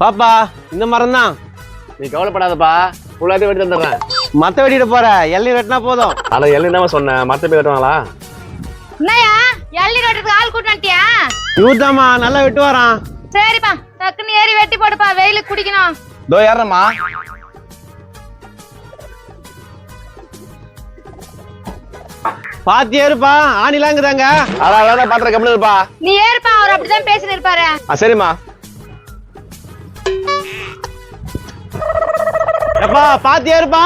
பாப்பா இந்த மரம் தான் நீ கவலைப்படாதப்பா ஃபுல்லாத்தையும் வெட்டி தந்துடுறேன். மத்த வெட்டிட்டு போற எள்ளி வெட்டினா போதும். ஆனா எல்லாம் தான் சொன்னேன் மற்ற பேர் வெட்டுவாங்களா? என்னையா எள்ளி வெட்டுறதுக்கு ஆள் கூட்டு வந்துட்டியா? இவத்தாமா நல்லா வெட்டு வரான் சரிப்பா டக்குன்னு ஏறி வெட்டி போடுப்பா வெயிலுக்கு குடிக்கணும். இதோ ஏறமா பாத்தி ஏறுப்பா ஆணிலாங்குதாங்க அதான் அதான் பாத்திர கம்மி இருப்பா. நீ ஏறுப்பா அவர் அப்படிதான் ஆ சரிம்மா. எப்பா பாத்தி ஏறுப்பா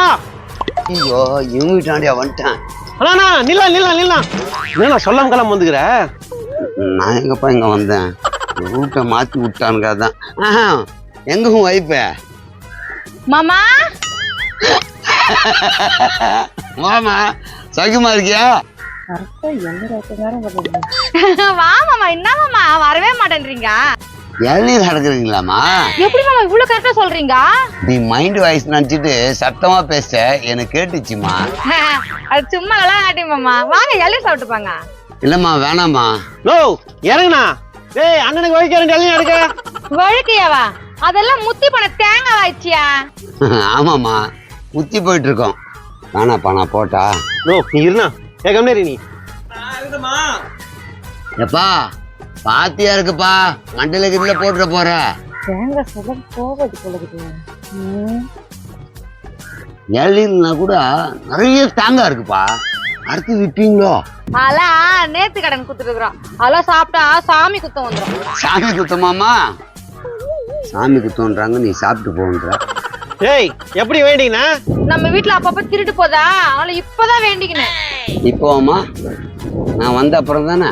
ஐயோ இவங்க வீட்டாண்டியா வந்துட்டேன். அண்ணா நில்லா நில்லா நில்லா. என்ன சொல்லாம கிளம்ப வந்துக்கிற? நான் எங்கப்பா இங்க வந்தேன்? ரூட்டை மாத்தி விட்டானுங்க அதான். எங்க உன் வைப்ப மாமா? வாமா சகிமா இருக்கியா? வா மாமா என்ன மாமா. வரவே மாட்டேன்றீங்க. இளநீர் நடக்குறீங்களாமா எப்படி மாமா இவ்வளவு கரெக்டா சொல்றீங்க? நீ மைண்ட் வாய்ஸ் நினச்சிட்டு சத்தமா பேச எனக்கு கேட்டுச்சுமா அது சும்மா எல்லாம் காட்டி மாமா வாங்க எள்ளி சாப்பிட்டுப்பாங்க இல்லம்மா வேணாம்மா. நோ இறங்குண்ணா. டேய் அண்ணனுக்கு வழிக்கிறேன் எள்ளி எடுக்க. வழுக்கையாவா? அதெல்லாம் முத்தி பண்ண தேங்காய் ஆயிடுச்சியா ஆமாம்மா. முத்தி போயிட்டு இருக்கோம் வேணாப்பா நான் போட்டா. நோ நீ இருண்ணா. ஏ கம்னேரி நீ. எப்பா பாத்தியா இருக்குப்பா மண்டல கிட்ட போட்டுற போற. தேங்காய் சொல்ல போலகுது கூட நிறைய தேங்காய் இருக்குப்பா. அடுத்து விற்பீங்களோ அதெல்லாம் நேத்து கடன் குத்துட்டு இருக்கிறோம். அதெல்லாம் சாப்பிட்டா சாமி குத்தம் வந்துடும் சாமி குத்தமாமா சாமி குத்தம்ன்றாங்க நீ சாப்பிட்டு போன்ற. டேய் எப்படி வேண்டிங்கண்ணா நம்ம வீட்ல அப்பப்ப திருட்டு போதா? அதனால இப்பதான் வேண்டிக்கினேன். இப்போவாமா நான் வந்த அப்புறம் தானே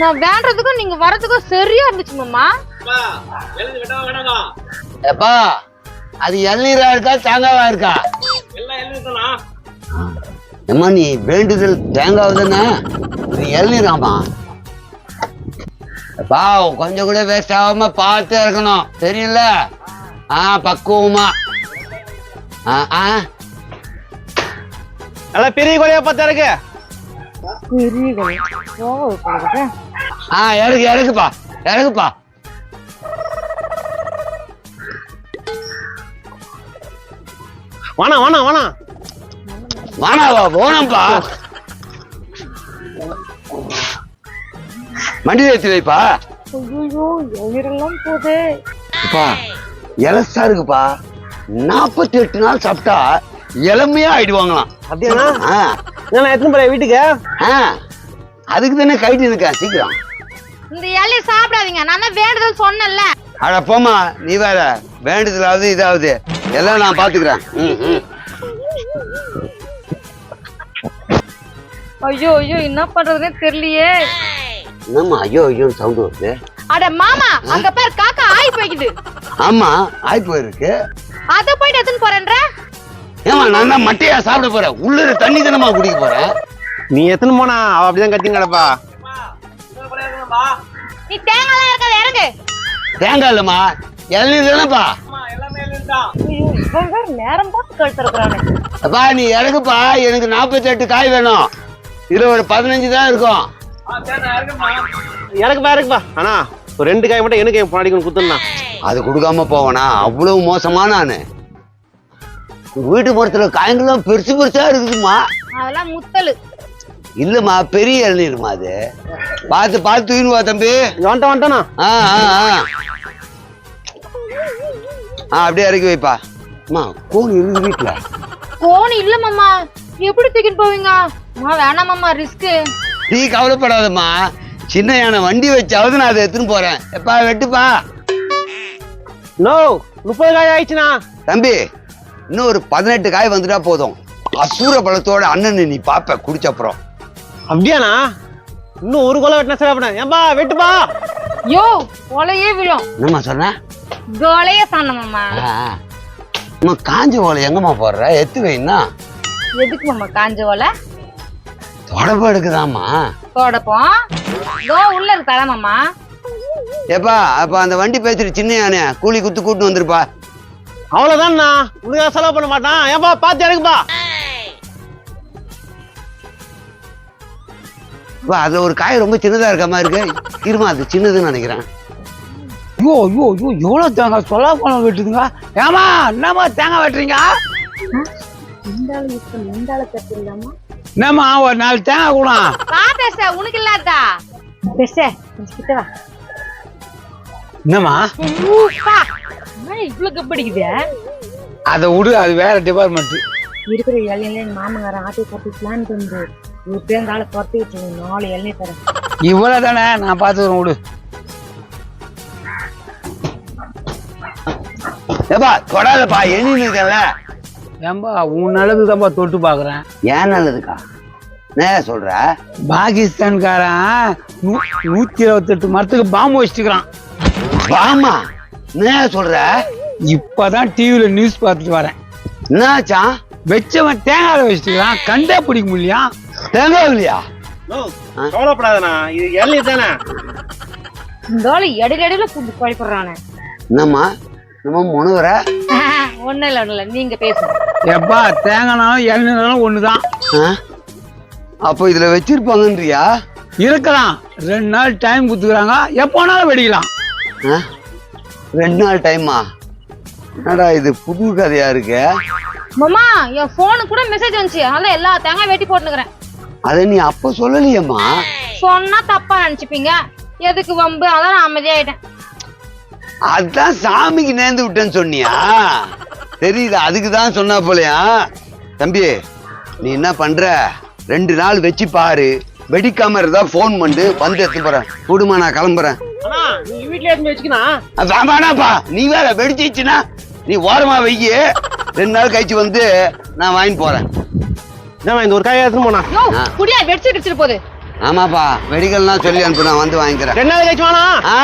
நான் வேண்டதுக்கும் நீங்க வரதுக்கும் சரியா இருந்துச்சு மாமா. எப்பா அது இளநீரா இருக்கா தேங்காவா இருக்கா? ஏம்மா நீ வேண்டுதல் தேங்காய் தானே? இது இளநீராமா எப்பா கொஞ்சம் கூட வேஸ்ட் ஆகாம பார்த்து இருக்கணும். தெரியல? ஆ பக்குவமா. ஆ ஆ. நல்லா பெரிய கொலையா பார்த்தா இருக்கு ஆ இறக்கு இறக்குப்பா இறக்குப்பா வாணா வாணா வாணா. வானாவா போனப்பா வண்டி ஏற்றி வைப்பா. ஐயோ எல்லாம் போதே. அப்பா இலசா இருக்குப்பா. நாற்பத்தி எட்டு நாள் சாப்பிட்டா இளமையா ஆயிடுவாங்களாம். அப்படியாண்ணா? ஆ. நான் எத்தனை போற வீட்டுக்கு? ஆ. அதுக்கு தானே கைட்டு இருக்கேன் சீக்கிரம். இந்த எள்ளி சாப்பிடாதீங்க. நான் தான் வேண்டுதல் சொன்னேன்ல. அட போம்மா நீ வேற. வேண்டுதலாவது இதாவது. எல்லாம் நான் பாத்துக்கிறேன். ம், ம். ஐயோ ஐயோ என்ன பண்றதுன்னே தெரியலையே. என்னம்மா ஐயோ ஐயோ சவுண்ட் வருது? அட மாமா அங்க பேர் காக்கா ஆய் போய்க்குது. ஆமா ஆய் போயிருக்கு. அத போயிட்டு எடுத்துன்னு போறேன்ற? ஏமா நான் தான் மட்டையா சாப்பிட போறேன். உள்ளுற தண்ணி தானமா குடிக்க போறேன்? நீ எத்தனை போனா அவ அப்படிதான் கத்தின்னு கிடப்பா. நீ தேங்காய் இருக்காது இறங்கு தேங்காய் இல்லம்மா இளநீர் தானேப்பா ஐயோ இவன் வேற நேரம் பார்த்து கழுத்துறானே அப்பா நீ இறங்குப்பா. எனக்கு நாற்பத்தி எட்டு காய் வேணும். இதுல ஒரு பதினஞ்சு தான் இருக்கும். இறக்குப்பா இறக்குப்பா அண்ணா ஒரு ரெண்டு காய் மட்டும் எனக்கு என் பொண்டாடிக்கு குத்துனா அது கொடுக்காம போவனா? அவ்வளவு மோசமா நானு. வீட்டு மரத்துல காய்கள்லாம் பெருசு பெருசா இருக்குதுமா அதெல்லாம் முத்தலு. இல்லம்மா பெரிய இளநீருமா அது. பார்த்து பார்த்து தூக்கின்னு வா தம்பி. வந்துட்ட வந்துட்டோண்ணா ஆ ஆ ஆ. ஆ அப்படியே இறக்கி வைப்பா. அம்மா கோழி இருக்கு வீட்டுல. கோணி இல்ல மாமா. எப்படி தூக்கிட்டு போவீங்க? அம்மா வேணாம் மாமா ரிஸ்க் நீ கவலைப்படாதம்மா. சின்ன யானை வண்டி வச்சாவது நான் அதை எடுத்துன்னு போறேன். எப்பா வெட்டுப்பா. நோ முப்பது காய் ஆயிடுச்சுண்ணா. தம்பி இன்னும் ஒரு பதினெட்டு காய் வந்துட்டா போதும். அசூர பழத்தோட அண்ணன் நீ பாப்ப குடிச்ச அப்புறம். அப்படியாண்ணா? இன்னும் ஒரு கொலை வெட்டினா சரி பண்ண ஏன்பா வெட்டுப்பா யோ கொலையே விழும். என்னம்மா சொன்ன? கொலையே சொன்ன மாமா ஆ, ஆ. அம்மா காஞ்ச ஓலை எங்கம்மா போடுற? எத்து வைன்னா எதுக்கு மாமா காஞ்ச ஓலை? தொடப்ப எடுக்குதாம்மா. தொடப்போம்? இதோ உள்ள இருக்கு தலை மாமா ஏப்பா அப்ப அந்த வண்டி பேசிட்டு சின்ன யானை கூலி குத்து கூட்டு வந்திருப்பா. அவ்வளவுதான்ண்ணா. உனக்காக செலவு பண்ண மாட்டான். ஏன்பா பார்த்து இறக்குப்பா அதுல ஒரு காய் ரொம்ப சின்னதா இருக்க மாதிரி இருக்கு. இருமா அது சின்னதுன்னு நினைக்கிறேன். ஐயோ ஐயோ ஐயோ எவ்வளோ தேங்காய் சொல்ல பழம் வெட்டுதுங்க? ஏமா என்னம்மா தேங்காய் வெட்டுறீங்க? என்னம்மா ஒரு நாலு தேங்காய் கூட வா பேச உனக்கு இல்லாதா பேச கிட்ட வா. என்னம்மா? இவ்வளவு கப்படிக்குது அதை விடு அது வேற டிபார்ட்மெண்ட் இருக்கிற இலையில எங்க மாமங்காரன் ஆட்டை போட்டு பிளான் பண்ணு ஒரு பேங்கால துரத்தி விட்டு நாலு இலையை தரேன். இவ்வளோ தானே நான் பார்த்துக்கிறேன் விடு. ஏப்பா தொடாதப்பா எண்ணி இருக்கல ஏம்பா உன் நல்லது தான்ப்பா தொட்டு பார்க்குறேன். ஏன் நல்லதுக்கா? என்ன சொல்ற? பாகிஸ்தான்காரன் நூ- நூத்தி இருபத்தெட்டு மரத்துக்கு பாம்பு வச்சுக்கிறான் வாமா என்ன சொல்ற? இப்பதான் டிவியில நியூஸ் பார்த்துட்டு வரேன். என்னாச்சான் வச்சவன் தேங்காய் வச்சுக்கிறான் கண்டே பிடிக்க முடியா தேங்காய் இல்லையா? கவலைப்படாதண்ணா இது இளநீர் தானே? இந்த ஆளு இடையில இடையில குழப்பிடுறானே என்னம்மா? நம்ம முனுவர ஒண்ணும் இல்ல ஒண்ணும் இல்ல நீங்க பேசுங்க. எப்பா தேங்காய்னாலும் இளநீர்னாலும் ஒண்ணுதான். அப்போ இதுல வச்சிருப்பாங்கன்றியா? இருக்கலாம். ரெண்டு நாள் டைம் கொடுத்துக்கிறாங்க. எப்போனாலும் வெடிக்கலாம். ஆ? ரெண்டு நாள் டைமா என்னடா இது புது கதையா இருக்கு? மாமா என் போனு கூட மெசேஜ் வந்துச்சு. அதனால எல்லா தேங்காய் வெட்டி போட்டுக்கிறேன் அதை நீ அப்ப சொல்லலையேம்மா? சொன்னா தப்பா நினைச்சுப்பீங்க. எதுக்கு வம்பு? அதான் நான் அமைதியாயிட்டேன். அதான் சாமிக்கு நேர்ந்து விட்டேன்னு சொன்னியா? தெரியுது? அதுக்கு தான் சொன்னா போலயா? தம்பி நீ என்ன பண்ற? ரெண்டு நாள் வச்சு பாரு. வெடிக்காம இருந்தா ஃபோன் பண்ணு. வந்து எடுத்து போறேன். விடுமா நான் கிளம்புறேன். வேணாப்பா நீ வேற வெடிச்சிச்சுன்னா நீ ஓரமா வையி. ரெண்டு நாள் கழிச்சு வந்து நான் வாங்கிட்டு போறேன். என்ன இந்த ஒரு காயை எடுத்துன்னு போனா யோ குடியா வெடிச்சு கிடிச்சிட்டு போகுது. ஆமாப்பா வெடிகள்லாம் சொல்லி அனுப்பு நான் வந்து வாங்கிக்கிறேன். கழிச்சு வேணா ஆ.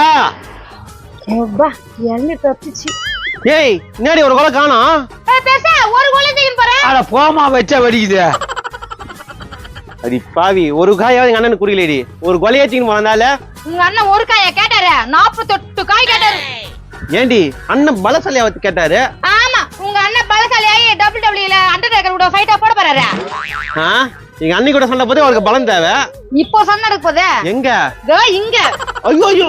அப்பா இறங்கி தப்பிச்சு. ஏய் முன்னாடி ஒரு கொலை காணோம். பேச ஒரு கோழி தூக்கின்னு போறேன் அட போமா வச்சா வெடிக்குது. அடி பாவி ஒரு காயாவது எங்க அண்ணனுக்கு குடிக்கலடி ஒரு கொலையை தூக்கின்னு போனதால உங்க அண்ணன் ஒரு காய கேட்டாரு. நாற்பத்தெட்டு காய் கேட்டாரு. ஏண்டி அண்ணன் பலசாலியா வந்து கேட்டாரு ஆமா உங்க அண்ணன் பலசாலியாகி டபுள் டபுள்யூல அண்டர்டேக்கர் கூட ஃபைட்டா போட போறாரு? ஆ? எங்க அண்ணி கூட சண்டை போது அவருக்கு பலம் தேவை. இப்போ சண்டை நடக்க போதே? எங்க? இதோ இங்க. ஐயோ ஐயோ.